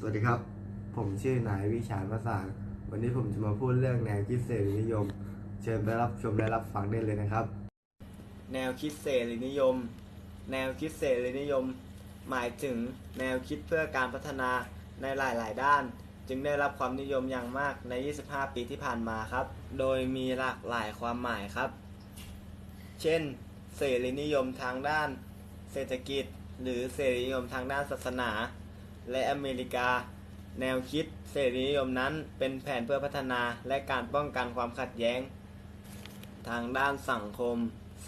สวัสดีครับ ผมชื่อนายวิชาญประสาวันนี้ผมจะมาพูดเรื่องแนวคิดเสรีนิยม เชิญไปรับชมและรับฟังได้เลยนะครับ แนวคิดเสรีนิยม แนวคิดเสรีนิยม หมายถึงแนวคิดเพื่อการพัฒนาในหลาย ๆ ด้าน จึงได้รับความนิยมอย่างมากใน 25 ปีที่ผ่านมาครับ โดยมีหลากหลายความหมายครับ เช่น เสรีนิยมทางด้าน เศรษฐกิจ หรือเสรีนิยมทางด้านศาสนา และอเมริกา แนวคิดเสรีนิยมนั้นเป็นแผนเพื่อพัฒนาและการป้องกันความขัดแย้ง ทางด้านสังคม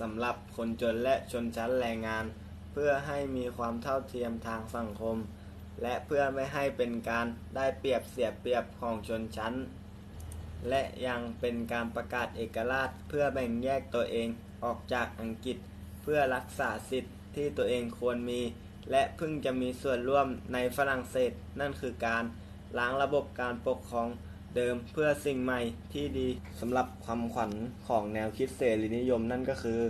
สำหรับคนจนและชนชั้นแรงงาน เพื่อให้มีความเท่าเทียมทางสังคม และเพื่อไม่ให้เป็นการได้เปรียบเสียเปรียบของชนชั้น และยังเป็นการประกาศเอกราชเพื่อแบ่งแยกตัวเองออกจากอังกฤษ เพื่อรักษาสิทธิ์ที่ตัวเองควรมี และเพิ่งจะมีส่วนร่วมในฝรั่งเศส นั่นคือการล้างระบบการปกครองเดิมเพื่อสิ่งใหม่ที่ดีสำหรับความขวัญของแนวคิดเสรีนิยมนั่นก็คือ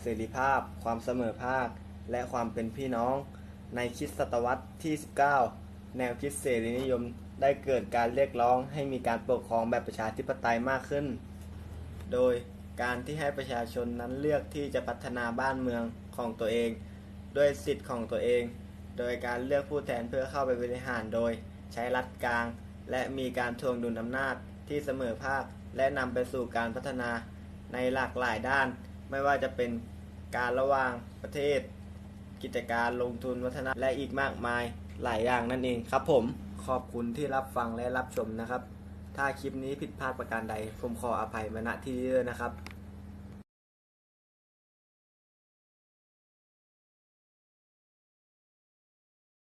เสรีภาพ ความเสมอภาค และความเป็นพี่น้อง ในคิดศตวรรษที่ 19 แนวคิดเสรีนิยมได้เกิดการเรียกร้องให้มีการปกครองแบบประชาธิปไตยมากขึ้น โดยการที่ให้ประชาชนนั้นเลือกที่จะพัฒนาบ้านเมืองของตัวเอง ด้วยสิทธิ์ของตัวเอง โดยการเลือกผู้แทนเพื่อเข้าไปบริหารโดย ใช้รัฐกลาง และมีการทวงดุลอำนาจที่เสมอภาค และนำไปสู่การพัฒนาในหลากหลายด้าน ไม่ว่าจะเป็นการระหว่างประเทศ กิจการลงทุนวัฒนะและอีกมากมายหลายอย่างนั่นเองครับผมขอบคุณที่รับฟังและรับชมนะครับ ถ้าคลิปนี้ผิดพลาดประการใด ผมขออภัยมาณที่นี้ด้วยนะครับ